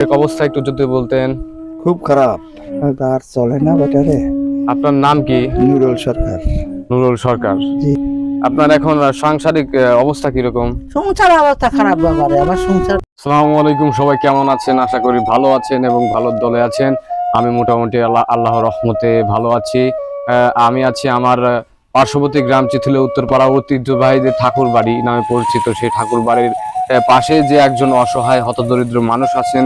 এক অবস্থা একটু যদি বলতেন। খুব খারাপ। আর চলে না বেটারে। আপনার নাম কি? নুরুল সরকার। নুরুল সরকার। জি। আপনার এখন সাংসারিক অবস্থা কীরকম? সংসার অবস্থা খারাপ ব্যাপারে আমার সংসার আসসালামু আলাইকুম সবাই কেমন আছেন? আশা করি ভালো আছেন এবং ভালো দলে আছেন। আমি মোটামুটি আল্লাহ আল্লাহর রহমতে ভালো আছি। আহ, আমি আছি আমার পার্শ্ববর্তী গ্রাম চিথিলে উত্তরপাড়া ঐতিহ্যবাহী যে ঠাকুর বাড়ি নামে পরিচিত। সেই ঠাকুর বাড়ির পাশে যে একজন অসহায় হতদরিদ্র মানুষ আছেন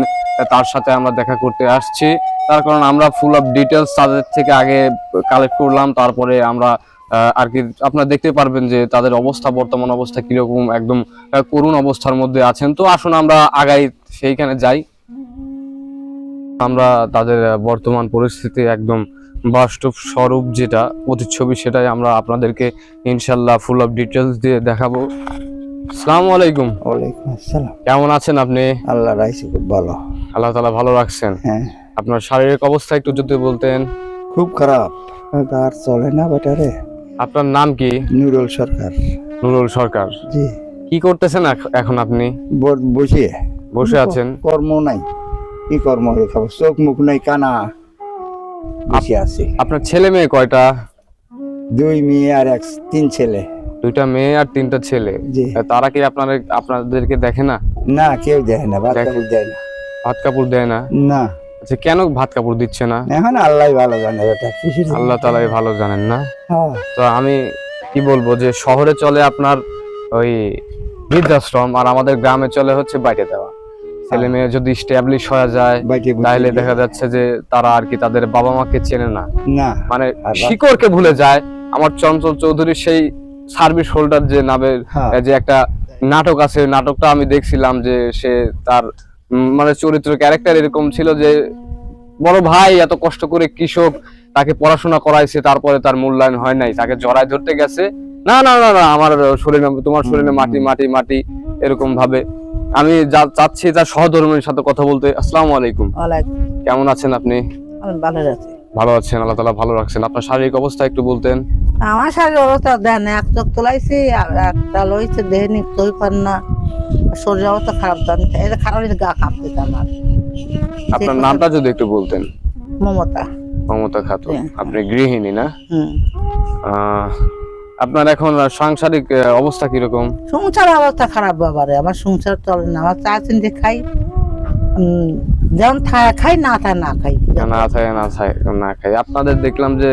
তার সাথে আমরা দেখা করতে আসছি। তার কারণ আমরা ফুল অফ ডিটেলস তাদের থেকে আগে কালেক্ট করলাম তারপরে আমরা আর কি আপনারা দেখতে পারবেন যে তাদের অবস্থা বর্তমান অবস্থা কীরকম একদম করুণ অবস্থার মধ্যে আছেন। তো আসুন আমরা আগাই সেইখানে যাই। আমরা তাদের বর্তমান পরিস্থিতি একদম বাস্তব স্বরূপ যেটা প্রতিচ্ছবি সেটাই আমরা আপনাদেরকে ইনশাল্লাহ ফুল অফ ডিটেলস দিয়ে দেখাবো। আসসালামু আলাইকুম। ওয়ালাইকুম আসসালাম। কেমন আছেন আপনি? আল্লাহ রাইছে খুব ভালো। আল্লাহ তালা ভালো রাখছেন। হ্যাঁ। আপনার শারীরিক অবস্থা একটু যদি বলতেন। খুব খারাপ। আর চলে না বেটারে। আপনার নাম কি? নুরুল সরকার। নুরুল সরকার। জি। কি করতেছেন এখন আপনি? বসে বসে। আছেন। কর্ম নাই। কি কর্ম দেখাবো চোখ মুখ নাই কানা। বসে আছে। আপনার ছেলে মেয়ে কয়টা? দুই মেয়ে আর এক তিন ছেলে। দুইটা মেয়ে আর তিনটা ছেলে। তারা কি আপনার আপনাদেরকে দেখে না? না কেউ দেখে না ভাত দেখ- দেয় না। ভাত কাপড় দেয় না? না। আচ্ছা কেন ভাত কাপড় দিচ্ছে না? এখন আল্লাহ ভালো জানে জানি আল্লাহ তালাই ভালো জানেন না? হ্যাঁ, তো আমি কি বলব যে শহরে চলে আপনার ওই বৃদ্ধাশ্রম আর আমাদের গ্রামে চলে হচ্ছে বাইরে দেওয়া। ছেলে মেয়ে যদি স্ট্যাবলিশ হয়ে যায় তাহলে দেখা যাচ্ছে যে তারা আর কি তাদের বাবা মাকে চেনে না। মানে শিকড়কে ভুলে যায়। আমার চঞ্চল চৌধুরীর সেই সার্ভিস হোল্ডার যে নামের হ্যাঁ। যে একটা নাটক আছে নাটকটা আমি দেখছিলাম যে সে তার মানে চরিত্র ক্যারেক্টার এরকম ছিল যে বড় ভাই এত কষ্ট করে কৃষক তাকে পড়াশোনা করাইছে তারপরে তার মূল্যায়ন হয় নাই তাকে জড়ায় ধরতে গেছে। না না না না আমার শরীরে তোমার শরীরে মাটি মাটি মাটি এরকম ভাবে। আমি যা- চাচ্ছি তার সহধর্মীর সাথে কথা বলতে। আসসালামু আলাইকুম। ওয়ালাইকুম। কেমন আছেন আপনি? ভালো আছি। ভালো আছেন আল্লাহ তালা ভালো রাখছেন। আপনার শারীরিক অবস্থা একটু বলতেন। আমার শারীর অবস্থা দেন এক চোখ তোলাইছি আর একটা লইছে দেহে নিকতই পার না। শরীর অবস্থা খারাপ এটা খারাপ গা কাঁপতে আমার। আপনার নামটা যদি একটু বলতেন। মমতা। মমতা খাতুন হ্যাঁ। আপনি গৃহিণী না? আপনার এখন সাংসারিক অবস্থা কীরকম? সংসার অবস্থা খারাপ ব্যাপারে আমার সংসার চলে না। আমার চা চিনতে খাই যেমন খাই না থা না খাই। না থাকে না থাকে না খাই। আপনাদের দেখলাম যে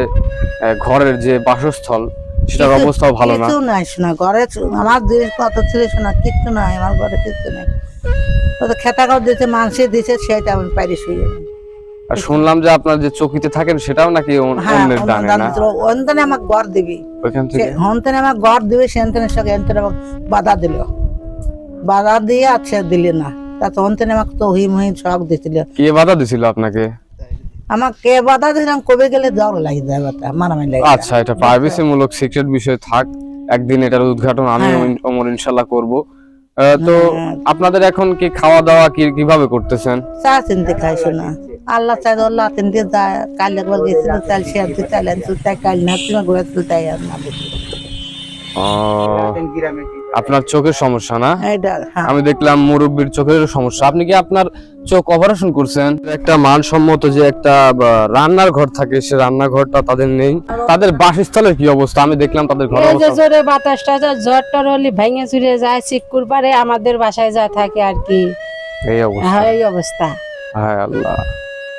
ঘরের যে বাসস্থল সেটার অবস্থাও ভালো না। কিছু নাই শোনা ঘরে আমার জিনিস কত ছিল শোনা কিচ্ছু নাই আমার ঘরে কিচ্ছু নাই। তো খেতা খাও দিতে মাংসে দিছে সেটা আমি পারি শুয়ে আর শুনলাম যে আপনার যে চকিতে থাকেন সেটাও নাকি হ্যাঁ অন্যের দানে না? অন্তনে আমার ঘর দিবি। ওইখান থেকে? হন্তনে আমার ঘর দিবি সেন্তনে সঙ্গে এন্তনে আমাকে বাধা দিল। বাধা দিয়ে আছে দিলি না। তা তো অন্তনে আমাকে তো হিম হিম শখ দিছিল। কে বাধা দিছিল আপনাকে? আমার কে বাধা দিলাম কবে গেলে জ্বর লাগে যায় বাতা মারামারি লাগে আচ্ছা এটা প্রাইভেসি মূলক সিক্রেট বিষয় থাক। একদিন এটার উদ্ঘাটন আমি হ্যাঁ। ওমর ইনশাল্লাহ করব। আহ, তো হ্যাঁ। আপনাদের এখন কি খাওয়া দাওয়া কি কীভাবে করতেছেন? চা চিনতে খাইছো না আল্লাহ চাই আল্লাহ চিনতে যায়। কাল একবার গেছিল চাল সে আনতে চাল আনতে তাই কাল না তুমি ঘুরে তুল তাই আর না। আপনার চোখের সমস্যা না? হ্যাঁ আমি দেখলাম মুরব্বীর চোখের সমস্যা। আপনি কি আপনার চোখ অপারেশন করছেন? একটা মানসম্মত যে একটা রান্নার ঘর থাকে সে রান্নাঘরটা তাদের নেই। তাদের বাসস্থলের কি অবস্থা? আমি দেখলাম তাদের ঘর জোরে বাতাসটা যা ঝড় টর হলে ভেঙে চুরে যায় চিকুর পারে আমাদের বাসায় যা থাকে আর কি। এই অবস্থা। হ্যাঁ, এই অবস্থা। হায় আল্লাহ।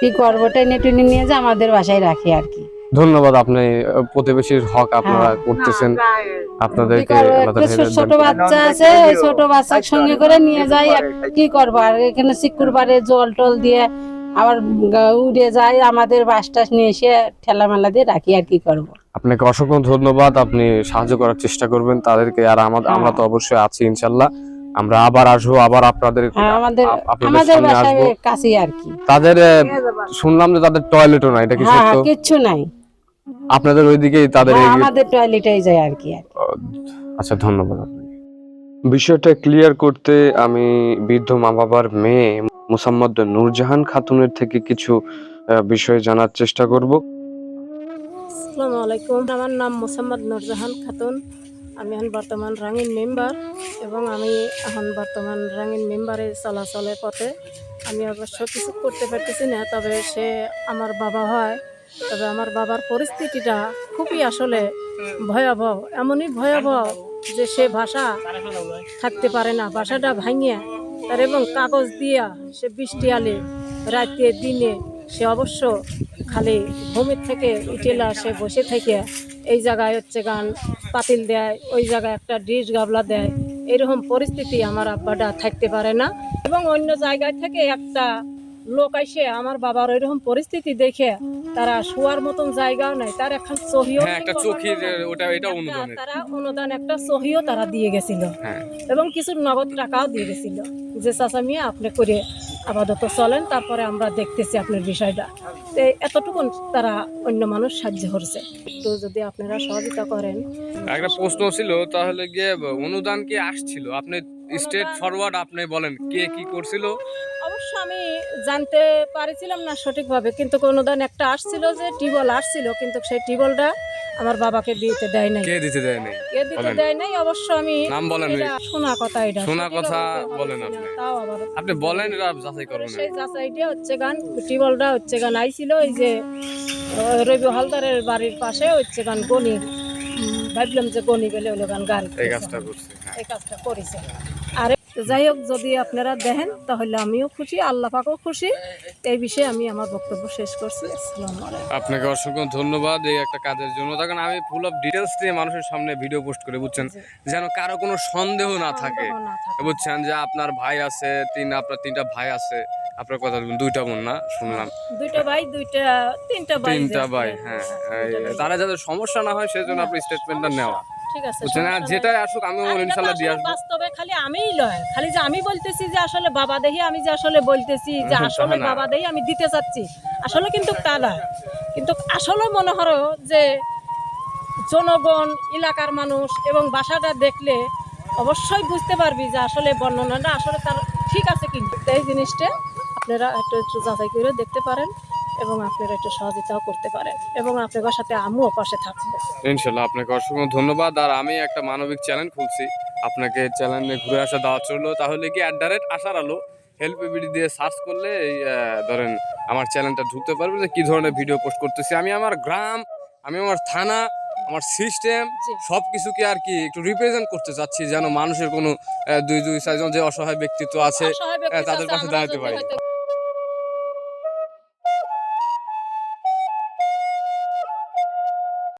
কি করব টেনে টুনে নিয়ে যে আমাদের বাসায় রাখি আর কি। ধন্যবাদ আপনি প্রতিবেশীর হক আপনারা হ্যাঁ। করতেছেন। আপনাদেরকে ছোট বাচ্চা আছে ওই ছোট বাচ্চার সঙ্গে করে নিয়ে যাই। কি করব? আর এখানে চিকুর পারে জল টল দিয়ে আবার উড়ে যায় আমাদের বাস টাস নিয়ে এসে ঠেলা মেলা দিয়ে রাখি। আর কি করব? আপনাকে অসংখ্য ধন্যবাদ আপনি সাহায্য করার চেষ্টা করবেন তাদেরকে। আর আমাদের আমরা তো অবশ্যই আছি ইনশাল্লাহ আমরা আবার আসব আবার আপনাদের হ্যাঁ, আমাদের বাসায় কাছেই আর কি। তাদের শুনলাম যে তাদের টয়লেটও নাই এটা কি হ্যাঁ সত্য? হ্যাঁ, নাই। আপনাদের ওইদিকেই তাদের আমাদের টয়লেটেই যায় আর কি আচ্ছা ধন্যবাদ আপনাকে। বিষয়টা ক্লিয়ার করতে আমি বৃদ্ধ মা বাবার মেয়ে মুসাম্মদ নূরজাহান খাতুনের থেকে কিছু বিষয় জানার চেষ্টা করব। আসসালামু আলাইকুম। আমার নাম মোসাম্মদ নুরজাহান খাতুন। আমি এখন বর্তমান রাঙিন মেম্বার এবং আমি এখন বর্তমান রাঙিন মেম্বারে চলাচলের পথে। আমি অবশ্য কিছু করতে পারতেছি না তবে সে আমার বাবা হয়। তবে আমার বাবার পরিস্থিতিটা খুবই আসলে ভয়াবহ, এমনই ভয়াবহ যে সে ভাষা থাকতে পারে না। ভাষাটা ভাঙিয়া তার এবং কাগজ দিয়া সে বৃষ্টি আলে রাতে দিনে সে অবশ্য খালি ভূমির থেকে ইটেলা সে বসে থেকে এই জায়গায় হচ্ছে গান পাতিল দেয়, ওই জায়গায় একটা ডিশ গাবলা দেয়। এরকম পরিস্থিতি আমার আব্বাটা থাকতে পারে না। এবং অন্য জায়গায় থেকে একটা লোক এসে আমার বাবার ওইরকম পরিস্থিতি দেখে তারা শোয়ার মতন জায়গাও নাই তার এখন সহিও হ্যাঁ একটা চোখের ওটা এটা অনুদানের। তারা অনুদান একটা সহিও তারা দিয়ে গেছিল। হ্যাঁ। এবং কিছু নগদ টাকাও দিয়ে গেছিল। যে চাচা মিয়া আপনি করে আপাতত চলেন তারপরে আমরা দেখতেছি আপনার বিষয়টা। তো এতটুকু তারা অন্য মানুষ সাহায্য করছে। তো যদি আপনারা সহযোগিতা করেন। একটা প্রশ্ন ছিল তাহলে গিয়ে অনুদান কি আসছিল? আপনি স্টেট ফরওয়ার্ড আপনি বলেন কে কি করছিল? অবশ্য আমি জানতে পারিছিলাম না সঠিকভাবে কিন্তু অনুদান একটা আসছিল যে টিবল আসছিল কিন্তু সেই টিবলটা আমার বাবাকে দিতে দেয় নাই। কে দিতে দেয় নাই? কে দিতে দেয় নাই অবশ্য আমি নাম বলেন শোনা কথা এটা। শোনা কথা বলেন আপনি। তাও আবার আপনি বলেন এটা যাচাই করবেন সেই যাচাইটা হচ্ছে গান টিবলটা হচ্ছে গান আইছিল ওই যে রবি হালদারের বাড়ির পাশে হচ্ছে গান গনি ভাবলাম যে গনি গেলে হলো গান গান এই কাজটা করছে হ্যাঁ। এই কাজটা করেছে। আর যাই হোক যদি আপনারা দেখেন তাহলে আমিও খুশি আল্লাহ পাকও খুশি। এই বিষয়ে আমি আমার বক্তব্য শেষ করছি। আপনাকে অসংখ্য ধন্যবাদ এই একটা কাজের জন্য। তখন আমি ফুল অফ ডিটেলস দিয়ে মানুষের সামনে ভিডিও পোস্ট করে বুঝছেন? যেন কারও কোনো সন্দেহ না থাকে। বুঝছেন? যে আপনার ভাই আছে তিন আপনার তিনটা ভাই আছে আপনার কথা দুইটা বোন না? শুনলাম। দুইটা ভাই দুইটা তিনটা ভাই তিনটা ভাই হ্যাঁ দুইটা তারা যাদের সমস্যা না হয় সেজন্য আপনি স্টেটমেন্টটা নেওয়া। ঠিক আছে। যেটাই আসুক আমি দিয়ে আসব। বাস্তবে খালি আমিই লয়। খালি যে আমি বলতেছি যে আসলে বাবা দেহি আমি যে আসলে বলতেছি যে আসলে তা বাবা দেহি আমি দিতে চাচ্ছি। আসলে কিন্তু তা কিন্তু আসলে মনে হলো যে জনগণ এলাকার মানুষ এবং বাসাটা দেখলে অবশ্যই বুঝতে পারবি যে আসলে বর্ণনাটা আসলে তার ঠিক আছে কিন্তু এই জিনিসটা আপনারা একটু একটু যাচাই করে দেখতে পারেন। এবং আপনারা একটু সহযোগিতাও করতে পারেন এবং আপনাদের সাথে আমিও পাশে থাকব। ইনশাল্লাহ আপনাকে অসংখ্য ধন্যবাদ। আর আমি একটা মানবিক চ্যানেল খুলছি। আপনাকে চ্যানেলে ঘুরে আসা দেওয়া চলল তাহলে কি অ্যাট দ্য রেট আসার আলো? হেল্প এবিডি দিয়ে সার্চ করলে এই ধরেন আমার চ্যানেলটা ঢুকতে পারবে যে কি ধরনের ভিডিও পোস্ট করতেছি। আমি আমার গ্রাম আমি আমার থানা আমার সিস্টেম। সব কিছুকে আর কি একটু রিপ্রেজেন্ট করতে চাচ্ছি যেন মানুষের কোনো দুই দুই চারজন যে অসহায় ব্যক্তিত্ব আছে তাদের পাশে দাঁড়াতে পারি।